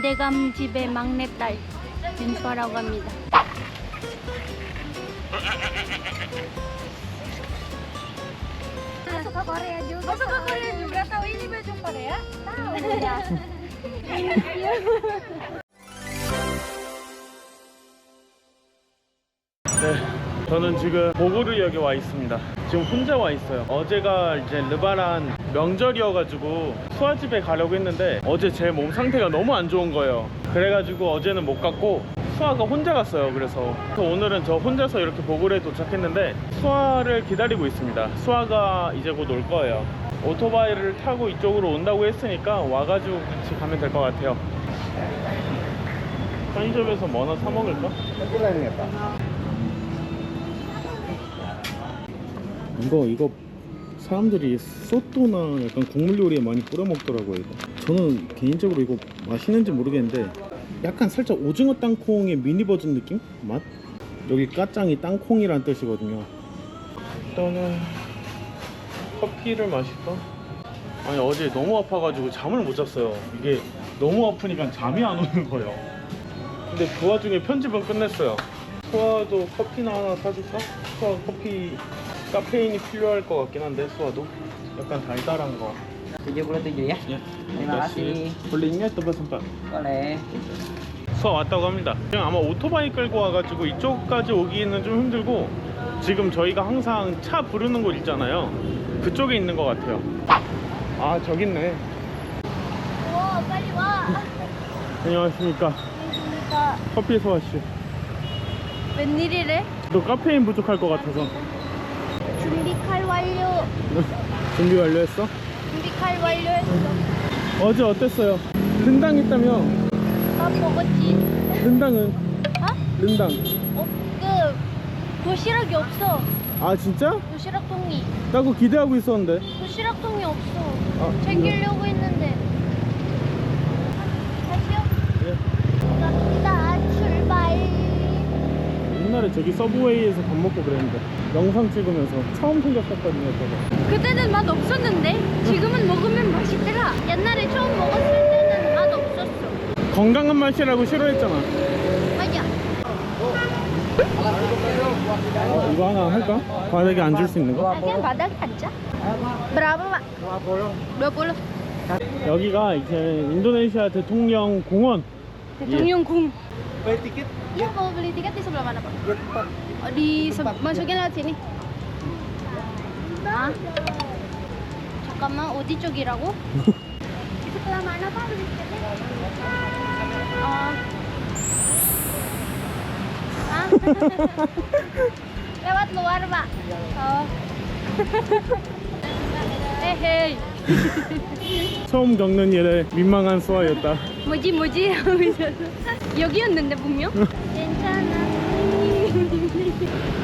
연대감 집의 막내딸 윤수아라고 합니다. Masuk ke Korea juga. Masuk ke Korea juga. Tahu ini baju Korea? Tahu ya. 저는 지금 보고르역에 와 있습니다. 지금 혼자 와 있어요. 어제가 이제 르바란 명절이어가지고 수아집에 가려고 했는데 어제 제 몸 상태가 너무 안 좋은 거예요. 그래가지고 어제는 못 갔고 수아가 혼자 갔어요. 그래서 그래서 오늘은 저 혼자서 이렇게 보고르에 도착했는데 수아를 기다리고 있습니다. 수아가 이제 곧 올 거예요. 오토바이를 타고 이쪽으로 온다고 했으니까 와가지고 같이 가면 될 것 같아요. 편의점에서 뭐 하나 사 먹을까? 이 거 이거 사람들이 소또나 약간 국물 요리에 많이 뿌려 먹더라고요. 이거. 저는 개인적으로 이거 맛있는지 모르겠는데 약간 살짝 오징어 땅콩의 미니 버전 느낌? 맛? 여기 까짱이 땅콩이란 뜻이거든요. 일단은 커피를 마실까? 아니 어제 너무 아파가지고 잠을 못 잤어요. 이게 너무 아프니까 잠이 안 오는 거예요. 근데 그 와중에 편집은 끝냈어요. 수아도 커피나 하나 사줄까? 수아 커피 카페인이 필요할 것 같긴 한데 수아도 약간 달달한 거. 77 ya? 예. Terima kasih. 볼링에 또바선빵. Boleh. 수아 왔다고 합니다. 지금 아마 오토바이 끌고 와가지고 이쪽까지 오기는 좀 힘들고 지금 저희가 항상 차 부르는 곳 있잖아요. 그쪽에 있는 것 같아요. 아 저기 있네. 와 빨리 와. 안녕하십니까. 안녕하십니까. 커피 소아 씨. 웬일이래? 너 카페인 부족할 것 같아서 준비 칼 완료. 준비 완료했어? 준비 칼 완료했어. 어제 어땠어요? 른당 했다며? 밥 먹었지? 른당은? 어? 른당. 어, 그 도시락이 없어. 아 진짜? 도시락 통이. 나 그거 기대하고 있었는데. 도시락 통이 없어. 아, 챙기려고 했는데. 다시요? 예. 갑시다. 출발. 옛날에 저기 서브웨이에서 밥 먹고 그랬는데 영상 찍으면서 처음 생겼었거든요 저거 그때는 맛 없었는데 지금은 먹으면 맛있더라. 옛날에 처음 먹었을 때는 맛 없었어. 건강한 맛이라고 싫어했잖아 맞아. 어, 이거 하나 할까? 바닥에 앉을 수 있는 거? 아, 그냥 바닥에 앉자. Pak? 20. 여기가 이제 인도네시아 대통령 공원 대통령 궁. Beli tiket? Iya, mau beli tiket di sebelah mana, Pak? Oh, di se- masukin lewat sini. Hah? 잠깐만, 어디 쪽이라고? di sebelah mana, Pak? beli tiketnya? Oh. Hah? lewat luar, Pak. Oh. 헤헤이. 처음 겪는 일에 민망한 수아였다 뭐지 뭐지 있었어. 여기였는데 분명? 괜찮아.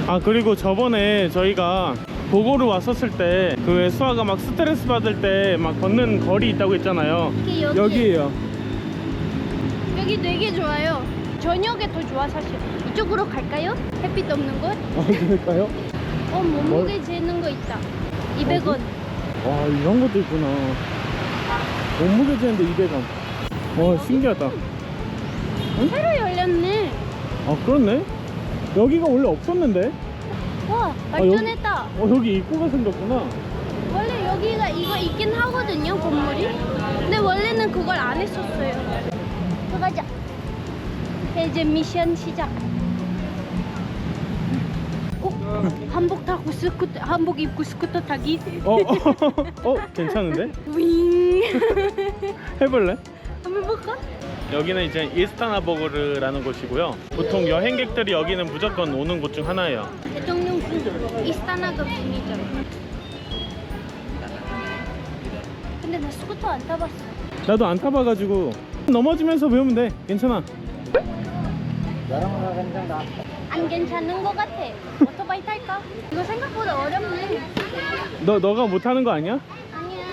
아 그리고 저번에 저희가 보고를 왔었을 때 그 수아가 막 스트레스 받을 때 막 걷는 거리 있다고 했잖아요 이게 여기 여기에요 여기 되게 좋아요. 저녁에 더 좋아 사실. 이쪽으로 갈까요? 햇빛 없는 곳? 아 그럴까요? 어 몸무게 재는 거 있다. 200원. 와 이런 것도 있구나 몸무게 재는데 200원 와 신기하다 새로 열렸네. 아 그렇네 여기가 원래 없었는데 와 아, 발전했다. 어 여기 입구가 생겼구나 원래 여기가 이거 있긴 하거든요 건물이. 근데 원래는 그걸 안 했었어요. 들어가자. 이제 미션 시작. 어? 한복 타고 스쿠터 한복 입고 스쿠터 타기. 어, 어, 어 괜찮은데? 윙. 해볼래? 한번 볼까? 여기는 이제 이스타나버그르라는 곳이고요 보통 여행객들이 여기는 무조건 오는 곳 중 하나예요 대통령 궁 이스타나가 궁이죠. 근데 나 스쿠터 안 타봤어. 나도 안 타봐가지고 넘어지면서 배우면 돼 괜찮아. 안 괜찮은 것 같아. 오토바이 탈까? 이거 생각보다 어렵네. 너, 너가 못하는 거 아니야? 아니야.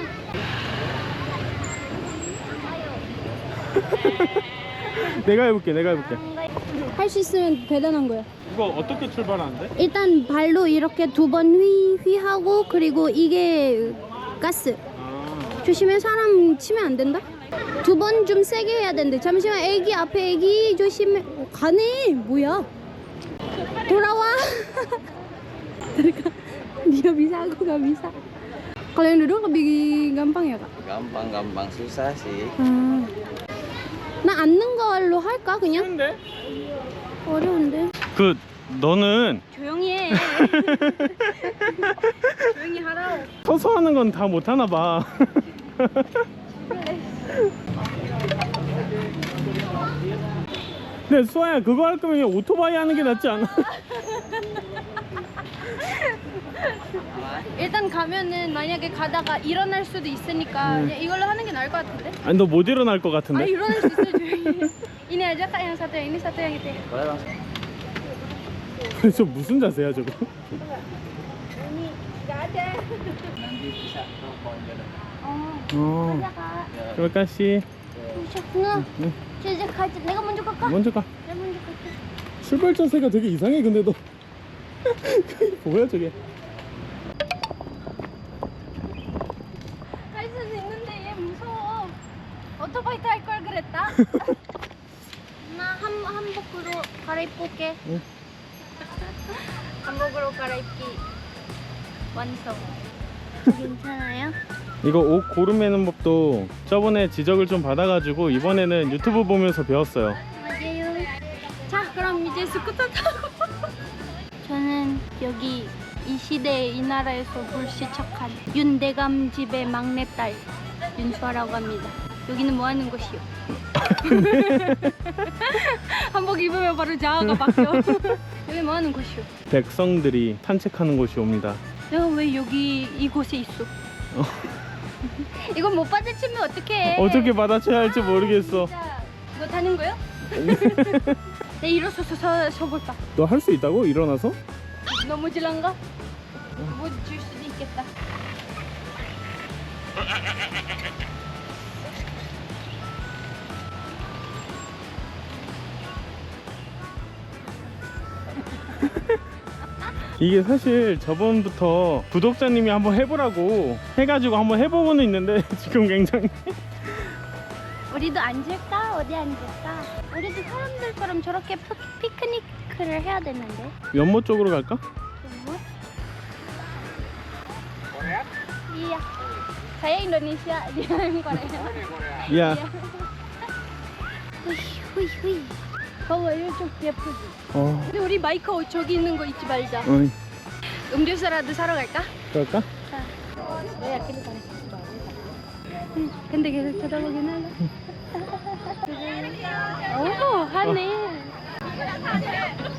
내가 해볼게 내가 해볼게 할 수 있으면 대단한 거야. 이거 어떻게 출발하는데? 일단 발로 이렇게 두 번 휘, 휘하고 그리고 이게 가스. 아 조심해 사람 치면 안 된다. 두 번 좀 세게 해야 되는데 잠시만 애기 앞에 애기 조심해 어, 가네 뭐야 돌아와 terus dia bisa aku gak bisa kalau yang duduk lebih gampang ya kak Gampang, gampang. Susah sih. 아. 나 앉는 걸로 할까 그냥 근데 어려운데 그 너는 조용히 해 조용히 하라고 서서 하는 건 다 못하나 봐. 근데 수아야 그거 할 거면 그냥 오토바이 하는 게 낫지 않아? 일단 가면은 만약에 가다가 일어날 수도 있으니까 그냥 이걸로 하는 게 나을 것 같은데 아니 너 못 일어날 것아 같은데? 일어날 수 있어 조용히 ini aja kak yang satu yang ini satu yang itu. 저 무슨 자세야 저거? Nanti bisa oh 어. kak terima kasih. Udah, 응. 이제 가자. 내가 먼저 갈까? 먼저 가. 내가 먼저 갈게. 출발 자세가 되게 이상해 근데 너. 뭐야 저게? 갈 수도 있는데 얘 무서워. 오토바이 탈 걸 그랬다. 나 한 한복으로 갈아입을게. 응. 한복으로 갈아입기 완성. 괜찮아요? 이거 옷 고르매는 법도 저번에 지적을 좀 받아가지고 이번에는 유튜브 보면서 배웠어요. 맞아요. 자, 그럼 이제 스쿠터 타고. 저는 여기 이 시대 이 나라에서 불시착한 윤대감 집의 막내딸 윤수아라고 합니다. 여기는 뭐 하는 곳이요? 한복 입으면 바로 자아가 바뀌어. 여기 뭐 하는 곳이요? 백성들이 산책하는 곳이 옵니다. 내가 왜 여기 이곳에 있어? 이건 못 받아치면 어떡해? 어떻게 받아쳐야 할지 모르겠어. 진짜 뭐 타는 거요? 내 일어서서 서, 서볼까? 너 할 수 있다고? 일어나서? 넘어질란가? 뭐줄 수도 있겠다. 이게 사실 저번부터 구독자님이 한번 해보라고 해가지고 한번 해보고는 있는데 지금 굉장히 우리도 앉을까? 어디 앉을까? 우리도 사람들처럼 저렇게 피, 피크닉을 해야 되는데. 연못 쪽으로 갈까? 뭐? Iya. Saya Indonesia, dia yang Korea. 후이 후 봐봐요, 좀 예쁘지? 어, 근데 우리 마이크 저기 있는 거 잊지 말자. 어, 음료수라도 사러 갈까? 그럴까? 왜 아끼는 거 응, 근데 계속 쳐다보긴 하네. 오, 하네.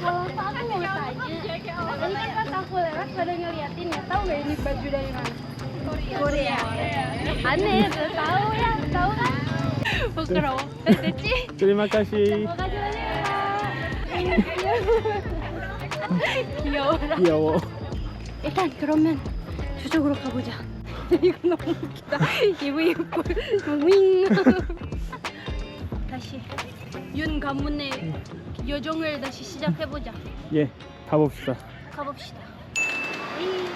Kalau aku mau tanya, ini kan pas aku lewat pada ngeliatin ya, tahu nggak ini baju dari mana? Korea. Aneh, tuh tahu ya, tahu kan? Bukrau, 됐지? terima kasih. Makasih banyak. 귀여워라. 귀여워. 일단 그러면 저쪽으로 가보자. 이거 너무 웃기다. 기분이 예뻐. 윙. 다시 윤 가문의 여정을 다시 시작해보자. 예, 가봅시다. 가봅시다. 윙.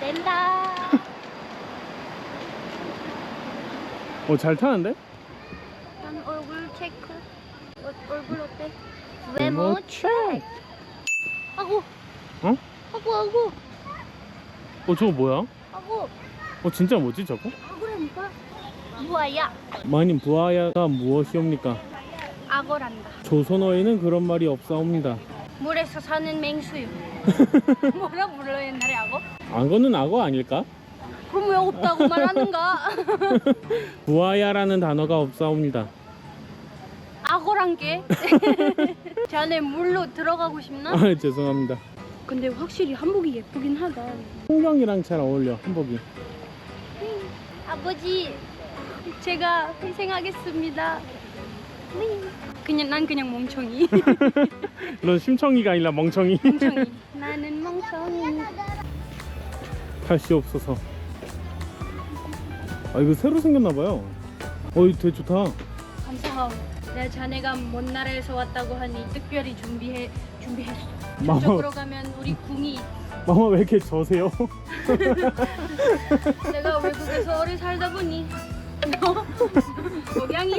낸다. 어, 잘 타는데? 난 얼굴 체크. 어, 얼굴 어때? 외모 체크. 하고. 어? 하고 하고 어, 저거 뭐야? 하고 어, 진짜 뭐지 저거? 하고라니까. 뭐야? 마님 부하야가 무엇이옵니까? 악어란다. 조선어에는 그런 말이 없사옵니다. 물에서 사는 맹수요. 뭐라 불러 옛날에 악어? 악어는 악어 아닐까? 그럼 왜 없다고 말하는가? 부하야라는 단어가 없사옵니다. 악어란 게? 자네 물로 들어가고 싶나? 아, 죄송합니다. 근데 확실히 한복이 예쁘긴 하다. 풍경이랑 잘 어울려 한복이. 아버지, 제가 희생하겠습니다. 네. 그냥 난 그냥 멍청이. 넌 심청이가 아니라 멍청이. 멍청이. 나는 멍청이. 다시 없어서. 아 이거 새로 생겼나 봐요. 어 이거 되게 좋다. 감사함. 내 자네가 먼 나라에서 왔다고 하니 특별히 준비해 준비했어. 마마 저쪽으로 가면 우리 궁이 마마 왜 이렇게 저세요? 내가 외국에서 오래 살다 보니 억양이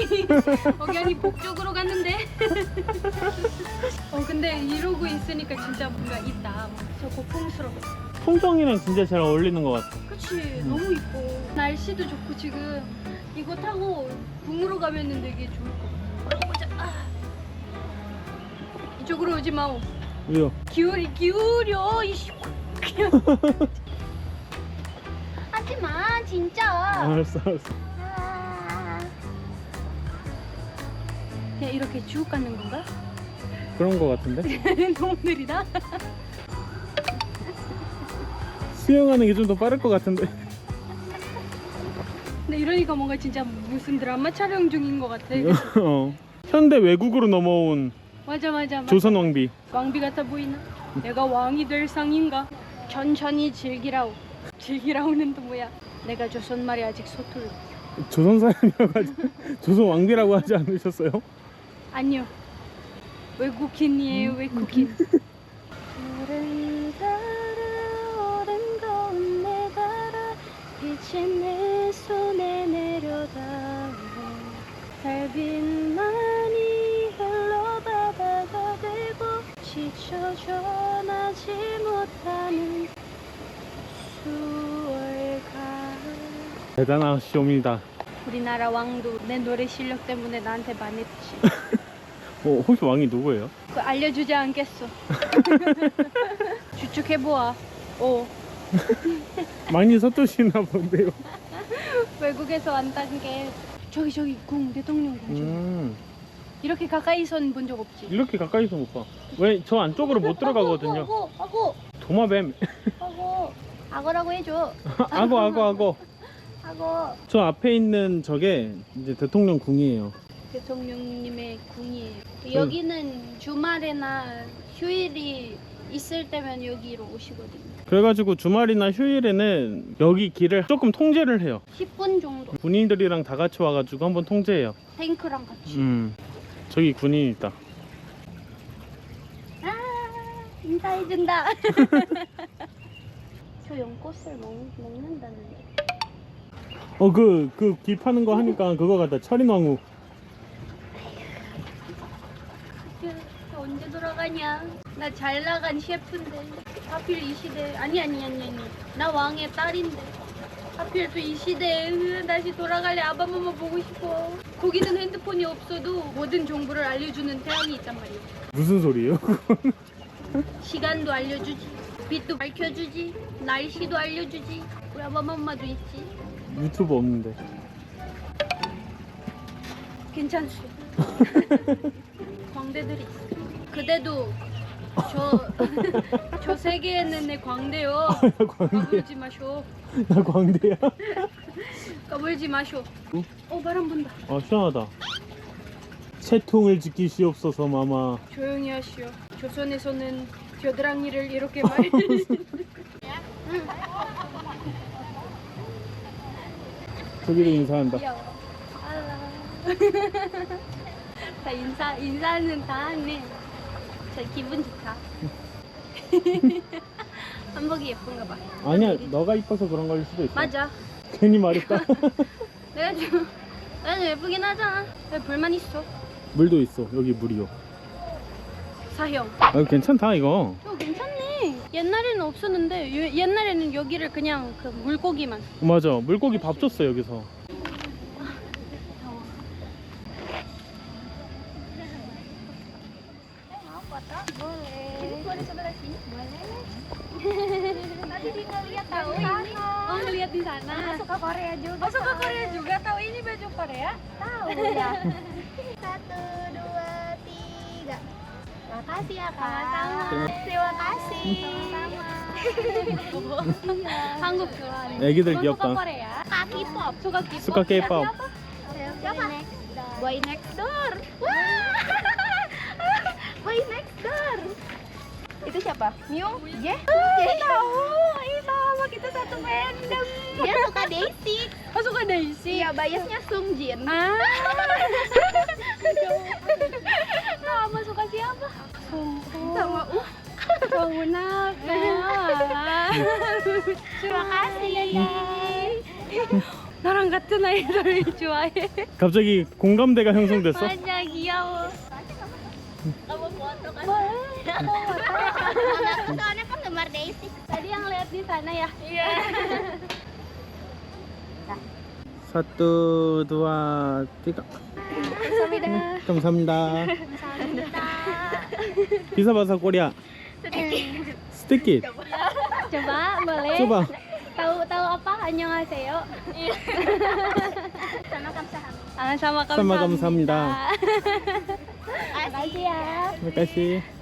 억양이 북쪽으로 갔는데. 어 근데 이러고 있으니까 진짜 뭔가 있다. 저 고풍스러워. 통정이랑 진짜 잘 어울리는 것 같아. 그치 너무 이뻐. 날씨도 좋고 지금 이거 타고 궁으로 가면은 되게 좋을 것 같아. 이쪽으로 오지 마오. 왜요? 기울이 기울여 이씨. 하지 마 진짜. 알았어 알았어. 그냥 이렇게 쭉 가는 건가? 그런 것 같은데? 너무 느리다. 수영하는 게 좀 더 빠를 것 같은데. 근데 이러니까 뭔가 진짜 무슨 드라마 촬영 중인 것 같아. 어. 현대 외국으로 넘어온 맞아 맞아 맞아. 조선 왕비. 왕비 같아 보이나? 내가 왕이 될 상인가? 천천히 즐기라오. 즐기라오는 또 뭐야? 내가 조선 말이 아직 서툴. 조선 사람이어가지고 조선 왕비라고 하지 않으셨어요? 아니요. 외국인이에요 외국인. 가운데 달아 빛이 내 손에 내려닿아 달빛 지쳐 전하지 못하는 수월가 대단하시옵니다. 우리나라 왕도 내 노래 실력 때문에 나한테 반했지 어, 혹시 왕이 누구예요? 그 알려주지 않겠어 추측해보아 오 많이 서투시나 본데요. 외국에서 왔다는 게 저기 저기 궁 대통령 궁 저기. 음, 이렇게 가까이선 본 적 없지 이렇게 가까이서 못 봐. 왜 저 안쪽으로 못 들어가거든요. 하고 하고 도마뱀. 하고 악어라고 해줘 악어, 악어, 악어. 하고 저 앞에 있는 저게 이제 대통령 궁이에요. 대통령님의 궁이에요 여기는 주말이나 휴일이 있을 때면 여기로 오시거든요 그래가지고 주말이나 휴일에는 여기 길을 조금 통제를 해요. 10분 정도 군인들이랑 다 같이 와가지고 한번 통제해요. 탱크랑 같이 음, 저기 군인 있다. 아 인사해준다. 저 연꽃을 먹, 먹는다는데. 어, 그, 그 길 파는 거 하니까 그거 같다. 철인왕후. 저, 저 언제 돌아가냐? 나 잘 나간 셰프인데. 하필 이 시대 아니 아니 아니 아니. 나 왕의 딸인데. 하필 또 이 시대에 으, 다시 돌아갈래. 아바마마 보고 싶어 거기는 핸드폰이 없어도 모든 정보를 알려주는 태양이 있단 말이야 무슨 소리예요? 시간도 알려주지 빛도 밝혀주지 날씨도 알려주지 우리 아바마마도 있지 유튜브 없는데. 괜찮지 광대들이 있어 그대도 저, 저 세계에는 내 광대요 광대. 까불지 마쇼 나 광대야. 까불지 마쇼 응? 어 바람 분다 아, 시원하다. 채통을 지키시옵소서, 마마. 조용히 하시오 조선에서는 겨드랑이를 이렇게 말 저기도 인사한다. 다 인사, 인사는 다 하네 저 기분 좋다 한복이 예쁜가 봐 아니야, 너가 이뻐서 그런 걸 수도 있어. 맞아 괜히 말했다. 내가 좀 좀 예쁘긴 하잖아 왜 불만 있어 물도 있어. 여기 물이요. 사형 아, 괜찮다, 이거. 어 괜찮네 옛날에는 없었는데 요- 옛날에는 여기를 그냥 그 물고기만 맞아. 물고기 밥 줬어, 여기서. Boleh sebelah sini? Boleh. Tadi dia ngeliat tahu ini. Oh ngeliat di sana. suka Korea juga. Oh suka Korea juga. Tahu ini baju Korea? Tahu ya. Satu, dua, tiga. Makasih ya kak. Sama-sama. Terima kasih. 한국 좋아하네. 애기들 너 귀엽다. 수가 Korea? Kak K-pop. 수가 K-pop. 수가 K-pop. Siapa? Boy next door. Wah. Boy next door. Itu siapa? Miu? Iya. Yeah. tahu. Ih sama kita satu fandom. Dia suka Daisy. Oh suka Daisy. Iya, biasnya Sungjin. Ah. Sama suka siapa? Sama Uh. Pengguna Terima kasih. 나랑 같은 같은 아이돌을 좋아해. 갑자기 공감대가 형성됐어? 맞아 귀여워. Aku soalnya penggemar Daisy. Tadi yang lihat di sana ya. Iya. satu dua tiga Kamsahamnida. 감사합니다 bisa bahasa Korea sedikit Coba boleh. coba Tahu tahu apa? Annyeonghaseyo. Sama kamsahamnida. Ah, sama Sama 감사합니다. Makasih ya. terima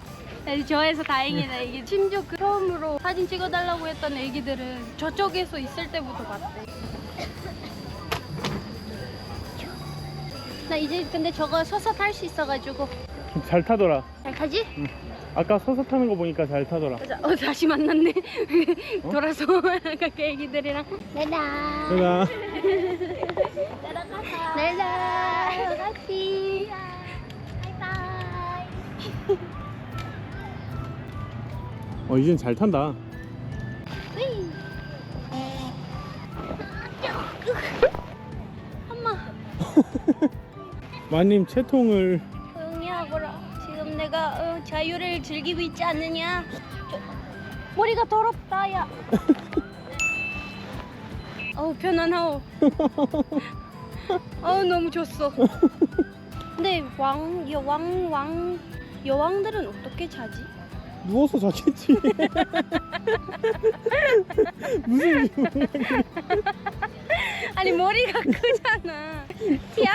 네, 좋아해서 다행이다. 이게 심지어 그 처음으로 사진 찍어달라고 했던 애기들은 저쪽에서 있을 때부터 봤대. 나 이제 근데 저거 서서 탈 수 있어가지고 잘 타더라 잘 타지? 아까 서서 타는 거 보니까 잘 타더라 맞아. 어 다시 만났네. 돌아서 아까 그 애기들이랑. 내가 kakak. Dadah. Terima kasih. Bye bye. 어 이젠 잘 탄다 엄마 마님 채통을 조용히 하거라. 지금 내가 어, 자유를 즐기고 있지 않느냐? 저, 머리가 더럽다 야. 어우 편안하오. 어우 너무 좋소. 근데 왕 여왕 왕 여왕들은 어떻게 자지? 누워서 자겠지 무슨 이유야 아니 머리가 크잖아. 티야.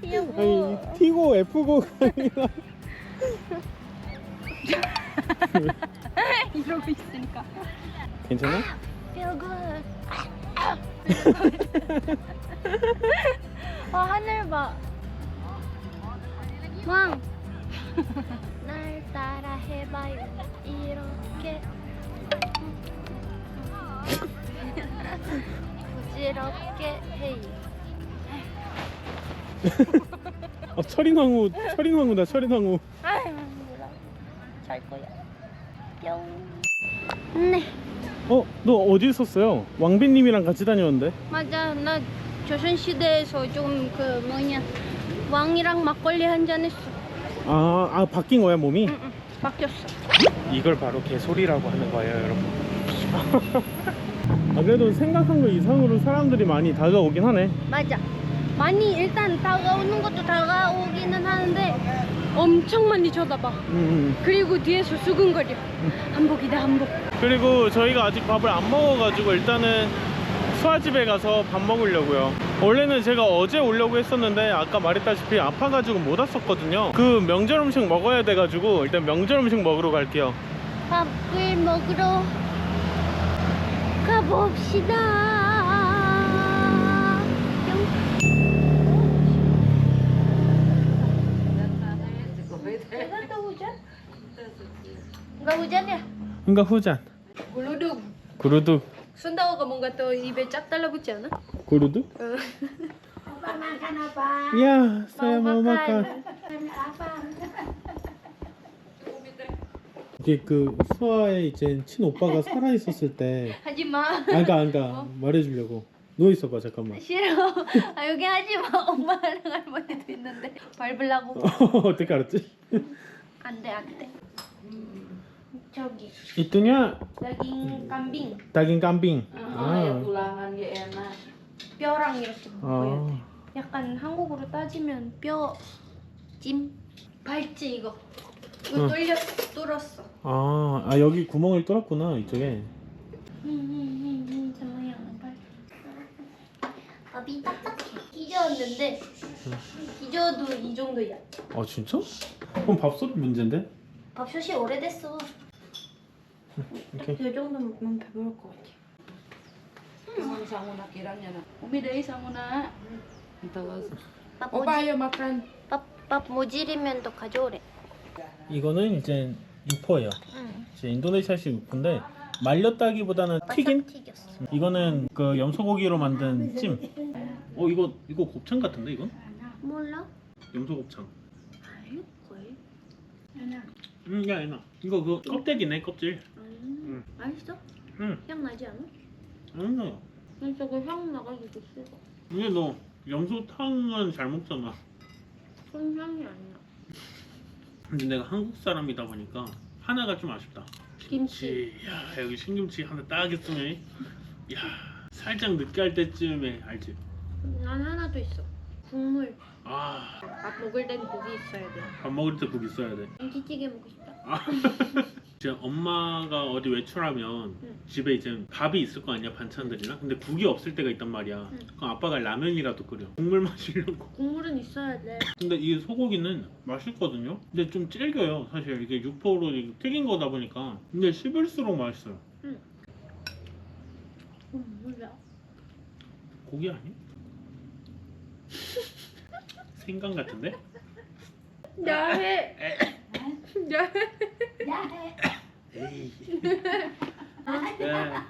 티야 뭐. 아니 T고 F고가 아니라 이러고 있으니까. 괜찮아? Feel good. 아 하늘 봐. 왕. 날 따라 해봐요. 이렇게. 부지럽게 해요. 아 철인왕후 철인왕후다 철인왕후 아유. 잘 거야. 뿅. 네. 어? 너 어디 있었어요? 왕비님이랑 같이 다녔는데 맞아. 나 조선 시대에서 좀 그 뭐냐 왕이랑 막걸리 한 잔 했어. 아, 아 바뀐 거야 몸이? 응 응. 바뀌었어. 이걸 바로 개소리라고 하는 거예요 여러분 아 그래도 생각한 거 이상으로 사람들이 많이 다가오긴 하네 맞아. 많이 일단 다가오는 것도 다가오기는 하는데 엄청 많이 쳐다봐. 음. 그리고 뒤에서 수근거려. 한복이다 한복. 그리고 저희가 아직 밥을 안 먹어가지고 일단은 수아집에 가서 밥 먹으려고요. 원래는 제가 어제 오려고 했었는데 아까 말했다시피 아파가지고 못 왔었거든요. 그 명절 음식 먹어야 돼가지고 일단 명절 음식 먹으러 갈게요. 밥을 먹으러 가봅시다. Enggak hujan ya? 그러니까 Sundawa 뭔가 또 입에 쫙 달라붙지 않아? 구르둑? 야, saya mau makan. 이게 그 수아의 이제 친 오빠가 살아 있었을 때, 하지 마. 아, 그러니까, 그러니까 말해주려고. 누워 있어봐 잠깐만. 싫어. 아, 여기 하지 마. 엄마랑 할머니도 있는데 밟으려고. 어떻게 알았지? 안 돼, 안 돼. 저기 이뜨냐 daging kambing daging kambing. 어, 아, 뼈랑 이렇게 먹어야 돼. 아, 약간 한국으로 따지면 뼈 찜 발찌 이거 이거 응. 뚫렸 뚫었어. 아, 아 여기 구멍을 뚫었구나 이쪽에. 저 모양은 발. 밥이 딱딱해. 기저었는데 기저도 이 정도야. 아 진짜? 그럼 밥솥 문제인데? 밥솥이 오래됐어. 오케이. 이 정도면 배부를 것 같아. Sama sanguna kiranya na. Umi dari sanguna. Terus. 밥. 밥, 밥 모질이면 또 가져오래. 이거는 이제 육포예요. 응. 이제 인도네시아식 육포인데 말렸다기보다는 튀긴. 튀겼어. 이거는 그 염소고기로 만든 찜. 어 이거 이거 곱창 같은데 이건? 몰라? 염소 곱창. 알걸. 음, 야, 얘나. 이거 그 껍데기네 껍질. 음. 맛있어? 응. 향 나지 않아? 음. 진짜 그향 나가지고 싫어. 근데 너 염소탕은 잘 먹잖아. 손향이 아니야. 근데 내가 한국 사람이다 보니까 하나가 좀 아쉽다. 김치. 야 여기 신김치 하나 딱 있으면 야 살짝 느끼할 때쯤에 알지? 난 하나도 있어. 국물. 아밥 밥 먹을 땐 고기 있어야 돼. 먹을 때국 있어야 돼. 김치찌개 먹고 싶다. 아. 이제 엄마가 어디 외출하면 응. 집에 이제 밥이 있을 거 아니야 반찬들이랑 근데 국이 없을 때가 있단 말이야 응. 그럼 아빠가 라면이라도 끓여 국물 마시려고 국물은 있어야 돼. 근데 이 소고기는 맛있거든요 근데 좀 질겨요 사실 이게 육포로 튀긴 거다 보니까 근데 씹을수록 맛있어요 음, 몰라. 고기 아니? 생강 같은데? 야해. 야해. 에이 야,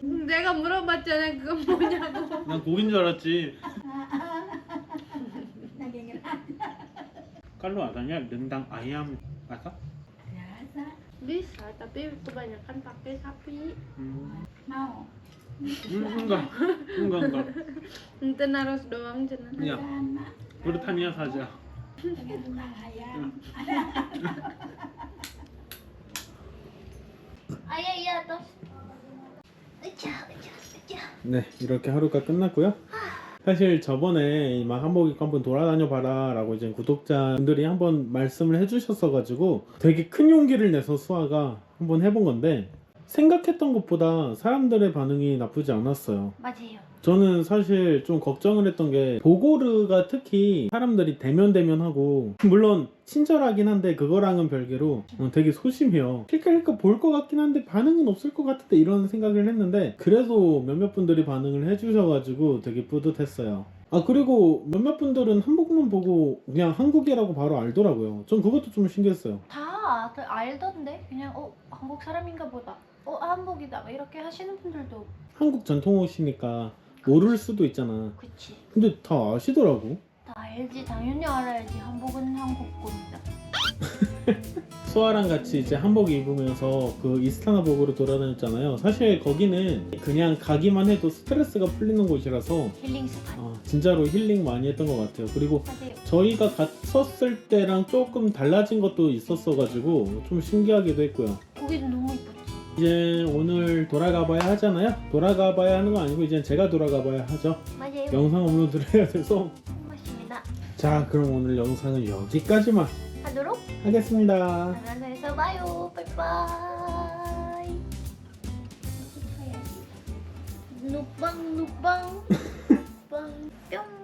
내가 물어봤잖아. 그건 뭐냐고. 난 고기인 줄 알았지 Kalau katanya dendang ayam masak? Bisa, tapi kebanyakan pakai sapi. Hmm. Mau. Hmm, enggak, enggak, enggak. Ente naros doang cenah. Ya, bertanya saja. 네, 이렇게 하루가 끝났고요. 사실 저번에 막 한복 입고 한번 돌아다녀 봐라 라고 이제 구독자분들이 한번 말씀을 해주셨어가지고 되게 큰 용기를 내서 수아가 한번 해본 건데 생각했던 것보다 사람들의 반응이 나쁘지 않았어요. 맞아요. 저는 사실 좀 걱정을 했던 게 보고르가 특히 사람들이 대면 대면하고 물론 친절하긴 한데 그거랑은 별개로 어, 되게 소심해요. 킬까킬까 볼 것 같긴 한데 반응은 없을 것 같은데 이런 생각을 했는데 그래도 몇몇 분들이 반응을 해주셔가지고 되게 뿌듯했어요. 아 그리고 몇몇 분들은 한복만 보고 그냥 한국이라고 바로 알더라고요. 전 그것도 좀 신기했어요. 다그 알던데 그냥 어 한국 사람인가 보다. 어 한복이다. 막 이렇게 하시는 분들도 한국 전통 옷이니까 모를 수도 있잖아. 그치. 근데 다 아시더라고. 다 알지. 당연히 알아야지. 한복은 한국 겁니다. 수아랑 같이 이제 한복 입으면서 그 이스타나복으로 돌아다녔잖아요. 사실 거기는 그냥 가기만 해도 스트레스가 풀리는 곳이라서 힐링 스팟. 어, 진짜로 힐링 많이 했던 것 같아요. 그리고 맞아요. 저희가 갔었을 때랑 조금 달라진 것도 있었어가지고 좀 신기하기도 했고요. 고기도 너무 이뻤지. 이제 오늘 돌아가 봐야 하잖아요. 돌아가 봐야 하는 거 아니고 이제 제가 돌아가 봐야 하죠. 맞아요. 영상 업로드를 해야 돼서 맞습니다. 자 그럼 오늘 영상은 여기까지만 하도록 하겠습니다. 하면서 봐요. 바이바이. 누빵 누빵. 빵 뿅.